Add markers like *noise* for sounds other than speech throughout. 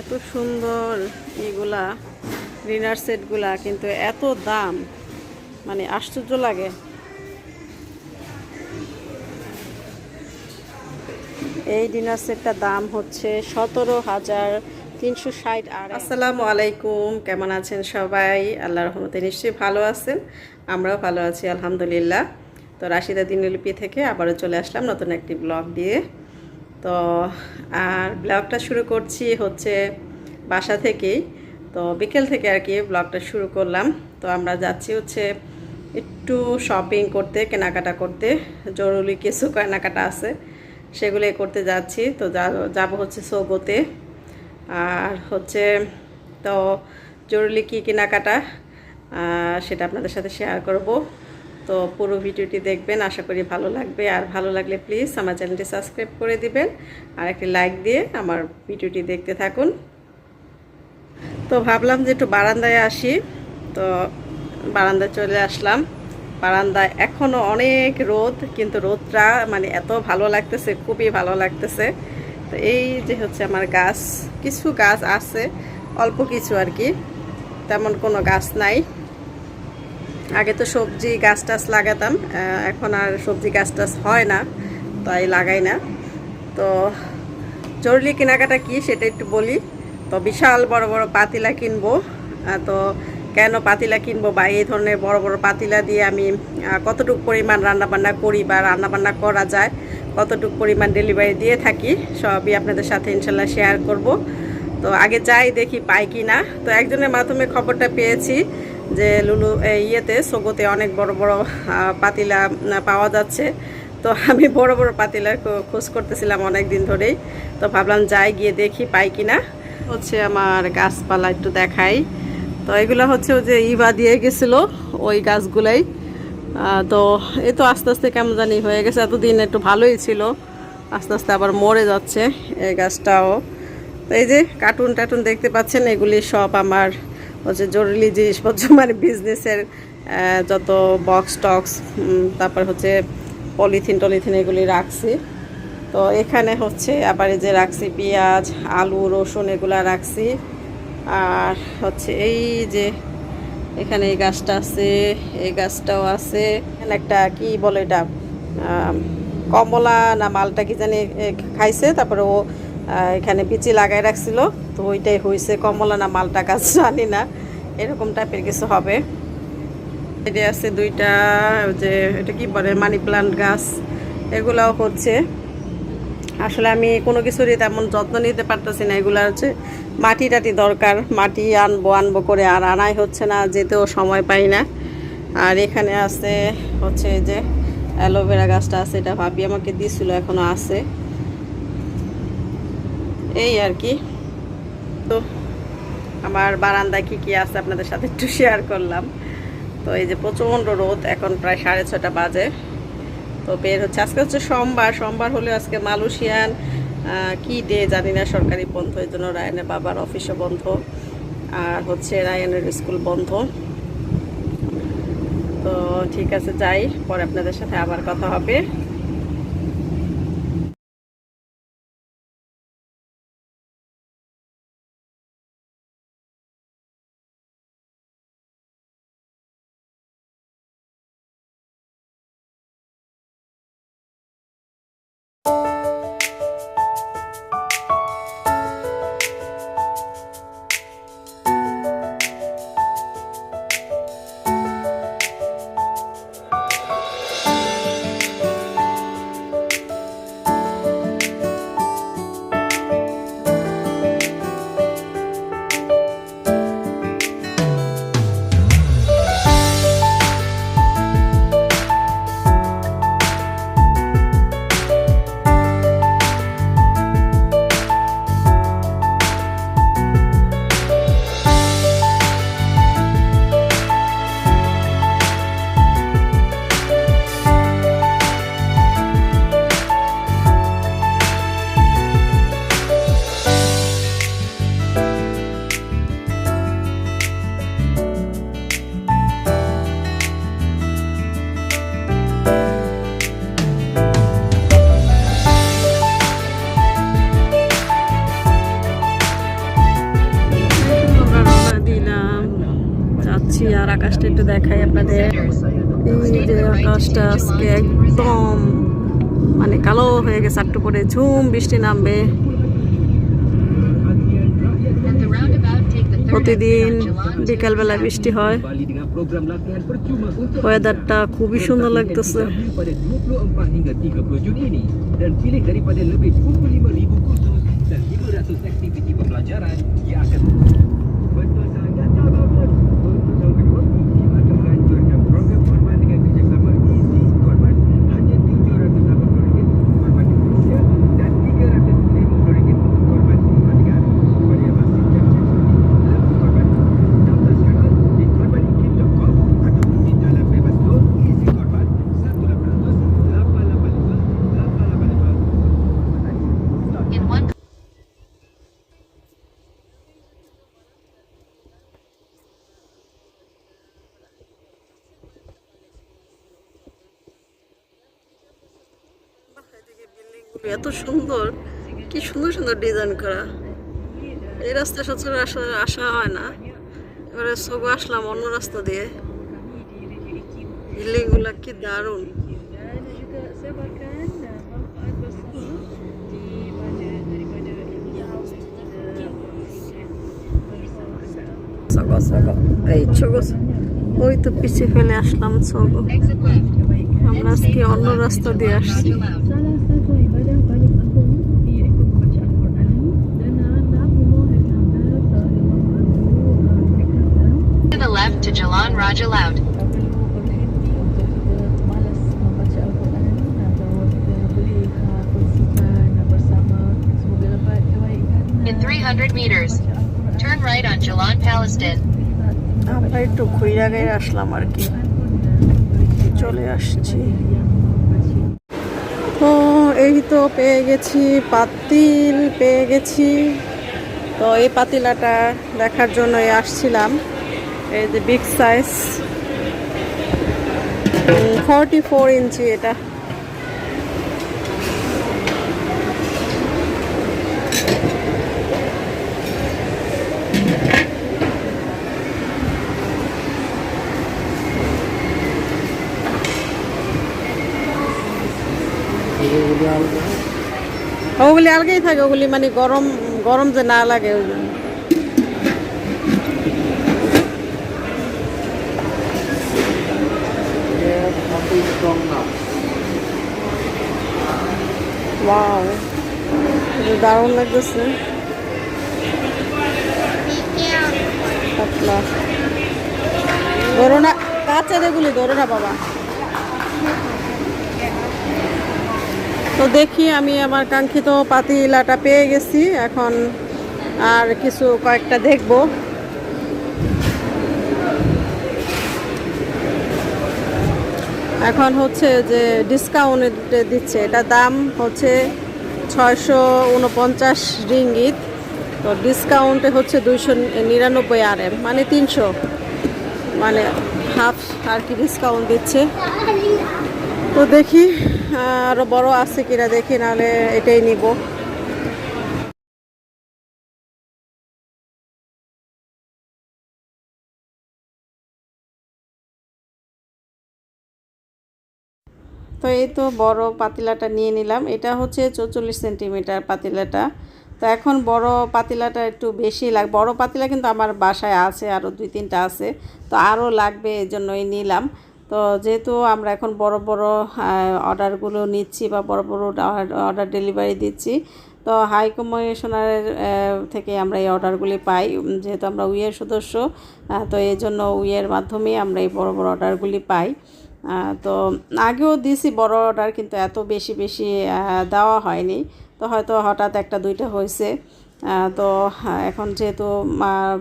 এত সুন্দর এগুলা ডিনার সেটগুলা কিন্তু এত দাম। মানে আশ্চর্য লাগে। এই ডিনার সেটটার দাম হচ্ছে সতেরো হাজার তিনশো ষাট আর আসসালামু আলাইকুম কেমন আছেন সবাই? আল্লাহ রহমতে নিশ্চয়ই ভালো আছেন। আমরাও ভালো আছি আলহামদুলিল্লাহ। তো রাশিদা দিনলিপি থেকে আবারও চলে আসলাম নতুন একটি ব্লগ দিয়ে। তো, আর ব্লগটা শুরু করছি হচ্ছে বাসা থেকেই। তো বিকেল থেকে আর কি ব্লগটা শুরু করলাম। তো আমরা যাচ্ছি হচ্ছে একটু শপিং করতে, কেনাকাটা করতে। জরুরি কিছু কেনাকাটা আছে সেগুলোই করতে যাচ্ছি। তো যাব হচ্ছে সোগোতে। আর হচ্ছে তো জরুরি কী কেনাকাটা সেটা আপনাদের সাথে শেয়ার করব। তো পুরো ভিডিওটি দেখবেন, আশা করি ভালো লাগবে। আর ভালো লাগলে প্লিজ আমার চ্যানেলটি সাবস্ক্রাইব করে দিবেন আর একটি লাইক দিয়ে আমার ভিডিওটি দেখতে থাকুন। তো ভাবলাম যে একটু বারান্দায় আসি। তো বারান্দায় চলে আসলাম। বারান্দায় এখনও অনেক রোদ, কিন্তু রোদটা মানে এত ভালো লাগতেছে, খুবই ভালো লাগতেছে। তো এই যে হচ্ছে আমার গাছ, কিছু গাছ আছে, অল্প কিছু আর কি। তেমন কোনো গাছ নাই। আগে তো সবজি গাছ টাছ লাগাতাম এখন আর সবজি গাছ টাছ হয় না, তাই লাগাই না। তো জরুরি কেনাকাটা কি সেটা একটু বলি। তো বিশাল বড় বড় পাতিলা কিনবো তো কেন পাতিলা কিনবো বা এই ধরনের বড় বড় পাতিলা দিয়ে আমি কতটুকু পরিমাণ রান্নাবান্না করি বা রান্নাবান্না করা যায়, কতটুকু পরিমাণ ডেলিভারি দিয়ে থাকি, সবই আপনাদের সাথে ইনশাল্লাহ শেয়ার করব। তো আগে যাই দেখি পাই কি না তো একজনের মাধ্যমে খবরটা পেয়েছি যে লুলু ইয়েতে, সোগোতে অনেক বড় বড় পাতিলা পাওয়া যাচ্ছে। তো আমি বড় বড় পাতিলার খোঁজ করতেছিলাম অনেক দিন ধরেই। তো ভাবলাম যাই গিয়ে দেখি পাই কি না হচ্ছে আমার গাছপালা একটু দেখাই। তো এগুলো হচ্ছে যে ইবা দিয়ে গেছিল, ওই গাছগুলাই। তো এ তো আস্তে আস্তে কেমন জানি হয়ে গেছে। এতদিন একটু ভালোই ছিল। আস্তে আস্তে আবার মরে যাচ্ছে এই গাছটাও। তো এই যে কার্টুন টার্টুন দেখতে পাচ্ছেন, এগুলি সব আমার হচ্ছে জরুরি জিনিসপত্র *laughs* মানে বিজনেসের যত বক্স টক্স তারপর হচ্ছে পলিথিন টলিথিন এগুলি রাখছি। তো এখানে হচ্ছে আবার যে রাখছি পেঁয়াজ, আলু, রসুন এগুলা রাখছি। আর হচ্ছে এই যে এখানে এই গাছটা আছে, এই গাছটাও আছে। এখানে একটা কি বলে এটা? কমলা না মালটা কি জানি খাইছে, তারপরে ও এখানে বিচি লাগাই রাখছিল। তো ওইটাই হয়েছে কমলা না মালটা গাছ জানি না। এরকম টাইপের কিছু হবে। এটা আছে দুইটা যে এটা কি বলে, মানি প্লান্ট গাছ। এগুলাও হচ্ছে। আসলে আমি কোনো কিছুরই তেমন যত্ন নিতে পারতেছি না। এগুলো হচ্ছে মাটি টাটি দরকার। মাটি আনব আনব করে আর আনাই হচ্ছে না, যেতেও সময় পাই না। আর এখানে আছে হচ্ছে যে অ্যালোভেরা গাছটা আছে, এটা ভাবি আমাকে দিছিল, এখনও আছে। এই আর কি। তো আমার বারান্দায় কি কি আছে আপনাদের সাথে একটু শেয়ার করলাম। তো এই যে প্রচণ্ড রোদ, এখন প্রায় সাড়ে ছটা বাজে। তো বের হচ্ছে। আজকে হচ্ছে সোমবার। সোমবার হলে আজকে মালয়েশিয়ান কি ডে জানি না, সরকারি বন্ধ, এই জন্য রায়নের বাবার অফিসও বন্ধ। আর হচ্ছে রায়নের স্কুল বন্ধ। তো ঠিক আছে, যাই। পরে আপনাদের সাথে আবার কথা হবে। দেখাই আপনাদের। এই যে আকাশটা আজকে একদম মানে কালো হয়ে গেছে একটু পরে ঝুম বৃষ্টি নামবে। প্রতিদিন বিকালবেলা বৃষ্টি হয়। ওয়েদারটা খুবই সুন্দর লাগতেছে। Pada 24 hingga 30 Jun dan pilih daripada lebih 25,000 kursus dan 500 aktiviti pembelajaran এত সুন্দর কি সুন্দর সুন্দর ডিজাইন করা। এই রাস্তা সচরাচর আসা আসা হয় না। এবারে সগো আসলাম অন্য রাস্তা দিয়ে। বিল্ডিংগুলা কি দারুণ। এই ছগো ওই তো পিছিয়ে ফেলে আসলাম left. আমরা আজকে অন্য রাস্তা দিয়ে আসছি। Bersama semoga dapat kebaikan In 300 meters, turn right on Jalan Palestine. আমরা একটু ঘুরে আসলাম আর কি চলে আসছি তো এই তো পেয়ে গেছি পাতিল পেয়ে গেছি তো এই পাতিলাটা দেখার জন্যই আসছিলাম এই যে big size forty four inch এটা। ওগুলি আলগেই থাকে, ওগুলি মানে গরম গরম যে না লাগে ওই জন্য এটা দারুণ লাগতেছে পাতলা ধরো না বাবা। তো দেখি আমি আমার কাঙ্ক্ষিত পাতিলাটা পেয়ে গেছি, এখন আর কিছু কয়েকটা দেখব। এখন হচ্ছে যে ডিসকাউন্ট দিচ্ছে। এটা দাম হচ্ছে ছয়শো উনপঞ্চাশ রিঙ্গিত। তো ডিসকাউন্টে হচ্ছে দুইশো নিরানব্বই আর এম মানে তিনশো। মানে হাফ আর কি ডিসকাউন্ট দিচ্ছে। তো দেখি আরও আরও বড় আছে কিনা দেখি, নাহলে এটাই নিব। তো এই তো বড় পাতিলাটা নিয়ে নিলাম। এটা হচ্ছে চৌচল্লিশ সেন্টিমিটার পাতিলাটা। তো এখন বড় পাতিলাটা একটু বেশি লাগ, বড় পাতিলা কিন্তু আমার বাসায় আছে আরও দুই তিনটা আছে। তো আরও লাগবে এই জন্যই নিলাম। তো যেহেতু আমরা এখন বড় বড় অর্ডারগুলো নিচ্ছি বা বড় বড় অর্ডার ডেলিভারি দিচ্ছি, তো হাই কমিশনারের থেকে আমরা এই অর্ডারগুলি পাই। যেহেতু আমরা উইয়ের সদস্য তো এই জন্য উইয়ের মাধ্যমে আমরা এই বড় বড় অর্ডারগুলি পাই। তো আগেও দিয়েছি বড় অর্ডার কিন্তু এত বেশি বেশি দেওয়া হয়নি। তো হয়তো হঠাৎ একটা দুইটা হয়েছে তো হ্যাঁ, এখন যেহেতু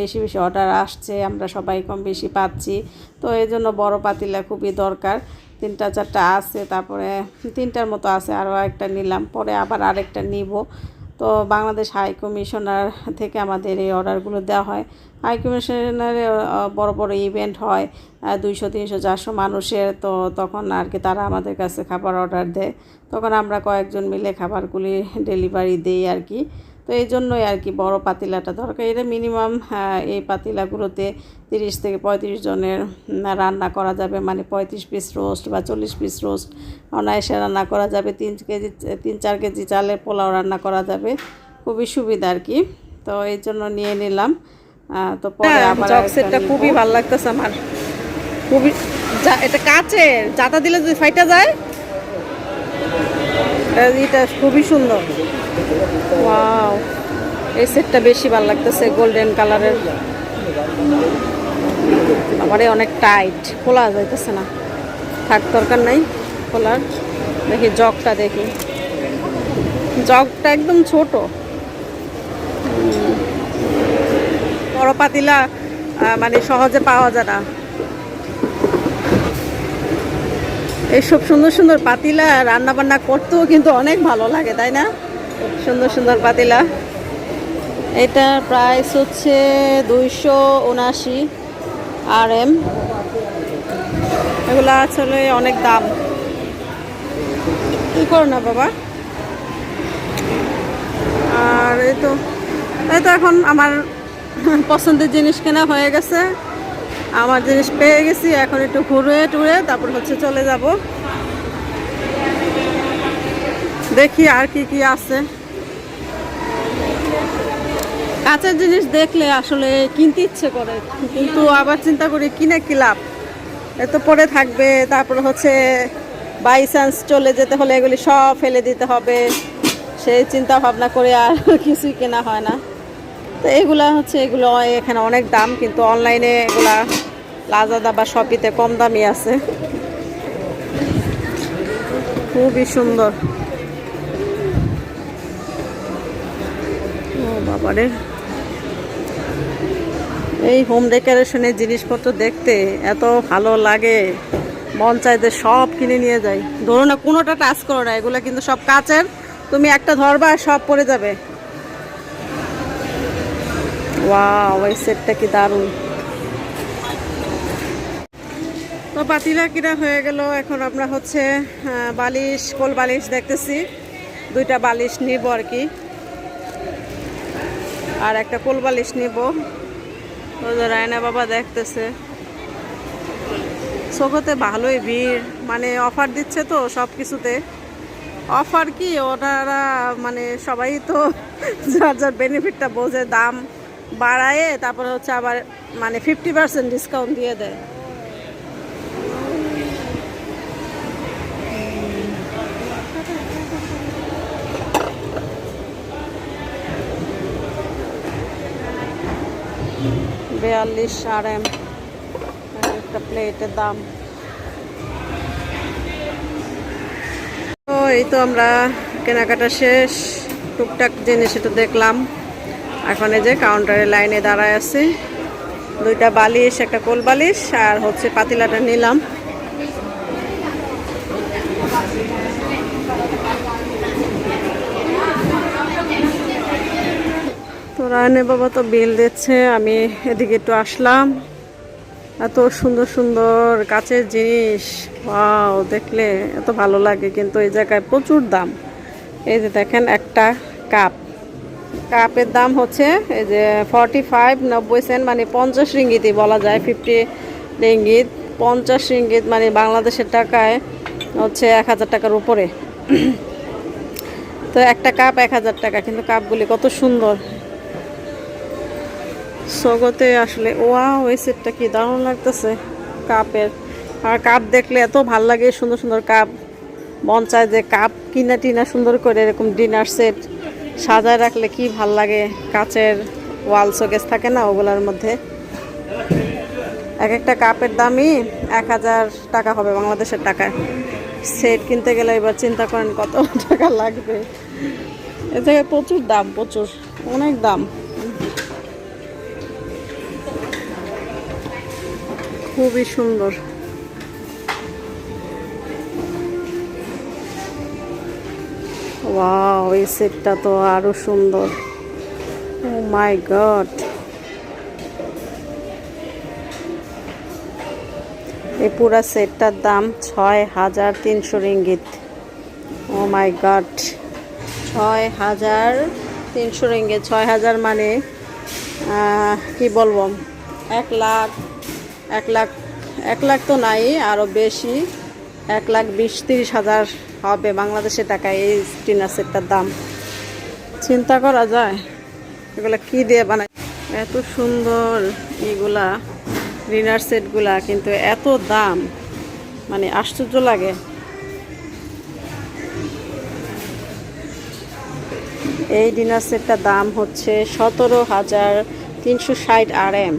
বেশি বেশি অর্ডার আসছে আমরা সবাই কম বেশি পাচ্ছি। তো এই জন্য বড় পাতিলা খুবই দরকার। তিনটা চারটা আছে তারপরে তিনটার মতো আছে আরও একটা নিলাম পরে আবার আরেকটা নিব। তো বাংলাদেশ হাই কমিশনার থেকে আমাদের এই অর্ডারগুলো দেওয়া হয়। হাই কমিশনারে বড় বড় ইভেন্ট হয় দুইশো, তিনশো, চারশো মানুষের। তো তখন আর কি তারা আমাদের কাছে খাবার অর্ডার দেয়। তখন আমরা কয়েকজন মিলে খাবারগুলি ডেলিভারি দিই আর কি। তো এই জন্যই আর কি বড় পাতিলাটা দরকার। এটা মিনিমাম এই পাতিলাগুলোতে তিরিশ থেকে পঁয়ত্রিশ জনের রান্না করা যাবে। মানে পঁয়ত্রিশ পিস রোস্ট বা চল্লিশ পিস রোস্ট অনায়াসে রান্না করা যাবে। তিন কেজি তিন চার কেজি চালের পোলাও রান্না করা যাবে। খুবই সুবিধা আর কি। তো এই জন্য নিয়ে নিলাম। তো পরে আবার সেটটা খুবই ভালো লাগতেছে আমার। খুবই এটা কাচের জাতা দিলে যদি ফাইটা যায় এটা খুবই সুন্দর। ওয়াও এই সেটটা বেশি ভালো লাগতেছে গোল্ডেন কালারের আমারে অনেক টাইট খোলা যাইতেছে না। থাক, দরকার নাই খোলার। দেখি জগটা দেখি। জগটা একদম ছোট। বড় পাতিলা মানে সহজে পাওয়া যায় না। এইসব সুন্দর সুন্দর পাতিলা রান্না বান্না করতেও কিন্তু অনেক ভালো লাগে, তাই না? সুন্দর সুন্দর পাতিলা। এটার প্রাইস হচ্ছে দুইশো উনাশি আর এম এগুলো আসলে অনেক দাম। কী করো না বাবা? আর এই তো এই তো এখন আমার পছন্দের জিনিস কেনা হয়ে গেছে। আমার জিনিস পেয়ে গেছি, এখন একটু ঘুরে টুরে, তারপর হচ্ছে চলে যাব। দেখি আর কি কি আছে। কাঁচের জিনিস দেখলে আসলে কিনতে ইচ্ছে করে, কিন্তু আবার চিন্তা করি, কিনে কি লাভ? এত পরে থাকবে, তারপর হচ্ছে বাই চান্স চলে যেতে হলে এগুলি সব ফেলে দিতে হবে। সেই চিন্তা ভাবনা করে আর *laughs* কিছুই কেনা হয় না। তো এগুলা হচ্ছে, এগুলো এখানে অনেক দাম, কিন্তু অনলাইনে এগুলা লাজাদা বা শপিতে কম দামি আছে। খুবই সুন্দর। বাবারে এই হোম ডেকোরেশনের জিনিসপত্র দেখতে এত ভালো লাগে। মন চাই যে সব কিনে নিয়ে যাই। ধরো না, কোনোটা টাচ করো না, এগুলো কিন্তু সব কাচের। তুমি একটা ধরবা, সব পড়ে যাবে। সেটটা কি দারুণ। তো পাতিলা কিনা হয়ে গেল। এখন আমরা হচ্ছে বালিশ, কোল বালিশ দেখতেছি। দুইটা বালিশ নিব আর কি। আর একটা কোলবালিশ নিব। ওই রায়না বাবা দেখতেছে। সোকোতে ভালোই ভিড়। মানে অফার দিচ্ছে তো সব কিছুতে অফার কি? ওনারা মানে সবাই তো যার যার বেনিফিটটা বোঝে, দাম বাড়ায় তারপরে হচ্ছে আবার মানে ফিফটি পার্সেন্ট ডিসকাউন্ট দিয়ে দেয়। বিয়াল্লিশ আর এম একটা প্লেটের দাম। তো এই তো আমরা কেনাকাটা শেষ, টুকটাক জিনিস এটা দেখলাম। এখন এই যে কাউন্টারে লাইনে দাঁড়ায় আছে। দুইটা বালিশ, একটা কোল বালিশ, আর হচ্ছে পাতিলাটা নিলাম। তো রায়নে বাবা তো বিল দিচ্ছে, আমি এদিকে একটু আসলাম। এত সুন্দর সুন্দর কাছের জিনিস, ওয়াও, দেখলে এত ভালো লাগে, কিন্তু এই জায়গায় প্রচুর দাম। এই যে দেখেন একটা কাপ। কাপের দাম হচ্ছে এই যে ফর্টি ফাইভ নব্বই সেন্ট মানে পঞ্চাশ রিঙ্গিতই বলা যায় ফিফটি রিঙ্গিত। পঞ্চাশ রিঙ্গিত মানে বাংলাদেশের টাকায় হচ্ছে এক হাজার টাকার উপরে। তো একটা কাপ এক হাজার টাকা, কিন্তু কাপগুলি কত সুন্দর। সগতে আসলে ওয়া ওই সেটটা কি দারুণ লাগতেছে। কাপের। আর কাপ দেখলে এত ভালো লাগে, সুন্দর সুন্দর কাপ। মন চায় যে কাপ কিনা টিনা সুন্দর করে এরকম ডিনার সেট সাজায় রাখলে কি ভালো লাগে। কাচের ওয়াল শোকেস থাকে না ওগুলোর মধ্যে। এক একটা কাপের দামই এক হাজার টাকা হবে বাংলাদেশের টাকায়। সেট কিনতে গেলে এবার চিন্তা করেন কত টাকা লাগবে। এ জায়গায় প্রচুর দাম, প্রচুর। অনেক দাম। খুবই সুন্দর। ওয়াও, এই সেটটা তো আরও সুন্দর। ও মাই গড এই পুরা সেটটার দাম ছয় হাজার তিনশো রিঙ্গিত। ও মাই গড ছয় হাজার তিনশো রিঙ্গে ছয় হাজার মানে কি বলব? এক লাখ এক লাখ এক লাখ তো নাই আরও বেশি। এক লাখ বিশ, তিরিশ হাজার হবে বাংলাদেশে টাকায় এই ডিনার সেটটার দাম। চিন্তা করা যায়, এগুলা কি দিয়ে বানায় এত সুন্দর এগুলা ডিনার সেটগুলা, কিন্তু এত দাম মানে আশ্চর্য লাগে। এই ডিনার সেটটার দাম হচ্ছে সতেরো হাজার তিনশো ষাট আর এম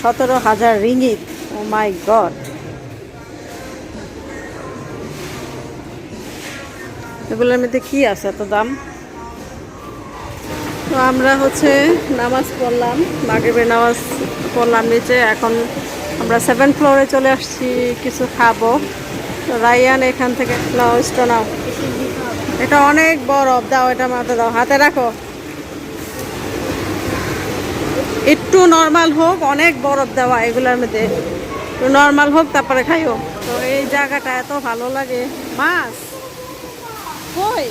সতেরো হাজার রিঙ্গিত। ও মাই গড। এগুলোর মধ্যে কি আছে এত দাম? তো আমরা হচ্ছে নামাজ পড়লাম, মাগরিবের নামাজ পড়লাম নিচে। এখন আমরা সেভেন ফ্লোরে চলে আসছি, কিছু খাব। তো রাইয়ান এখান থেকে, নাও এটা অনেক বরফ, দাও এটা মাথায় দাও, হাতে রাখো। একটু নর্মাল হোক, অনেক বরফ দেওয়া এগুলোর মধ্যে। একটু নর্মাল হোক, তারপরে খাইও। তো এই জায়গাটা এত ভালো লাগে। মাছ? কই?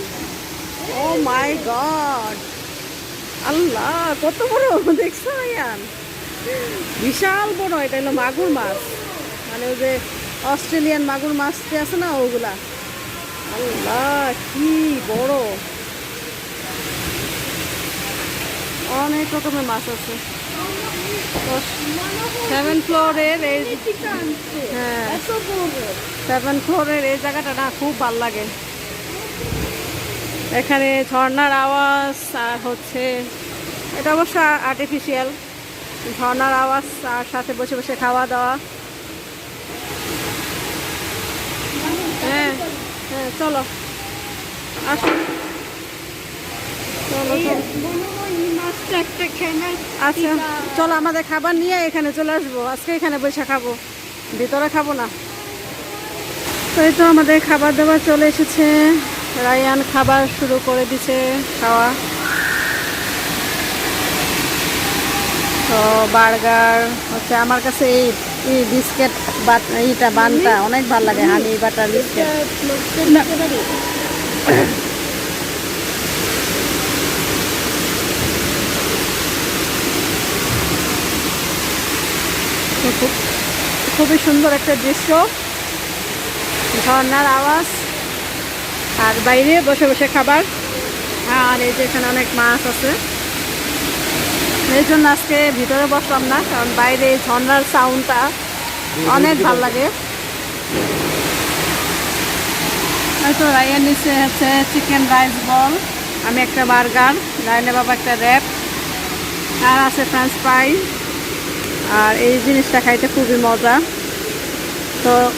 ও মাই গড আল্লাহ, কত বড়, দেখছ ইয়ান বিশাল বড়, এটা হলো মাগুর মাছ। মানে ওই যে অস্ট্রেলিয়ান মাগুর মাছ আছে না, ওগুলা। আল্লাহ, কি বড়। অনেক রকমের মাছ আছে। সেভেন ফ্লোরের এই হ্যাঁ। সেভেন ফ্লোরের এই জায়গাটা না খুব ভালো লাগে। এখানে ঝর্ণার আওয়াজ আর হচ্ছে এটা অবশ্য আর্টিফিশিয়াল ঝর্ণার আওয়াজ আর সাথে বসে বসে খাওয়া দাওয়া। হ্যাঁ হ্যাঁ চলো। আসো চলো চলো। আচ্ছা চলো আমাদের খাবার নিয়ে এখানে চলে আসব। আজকে এখানে বসে খাব। ভিতরে খাব না। তো এই তো আমাদের খাবার দাবার চলে এসেছে। রায়ান খাবার শুরু করে দিছে খাওয়া। তো বার্গার হচ্ছে আমার কাছে এই এই বিস্কিট বাট এইটা বানটা অনেক ভালো লাগে হানি বাটার বিস্কিট খুব খুবই সুন্দর একটা দৃশ্য। ঝর্নার আওয়াজ। আর বাইরে বসে বসে খাবার। আর এই যে এখানে অনেক মাছ আছে। এই জন্য আজকে ভিতরে বসলাম না, কারণ বাইরে ঝর্নার সাউন্ডটা অনেক ভালো লাগে। এই তো রায়ের নিচে হচ্ছে চিকেন রাইস বল আমি একটা বার্গার রায়নে বাবা একটা র্যাপ আর আছে ফ্রেঞ্চ ফ্রাই আর এই জিনিসটা খাইতে খুবই মজা। তো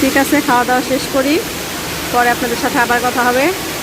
ঠিক আছে, খাওয়া দাওয়া শেষ করি। পরে আপনাদের সাথে আবার কথা হবে।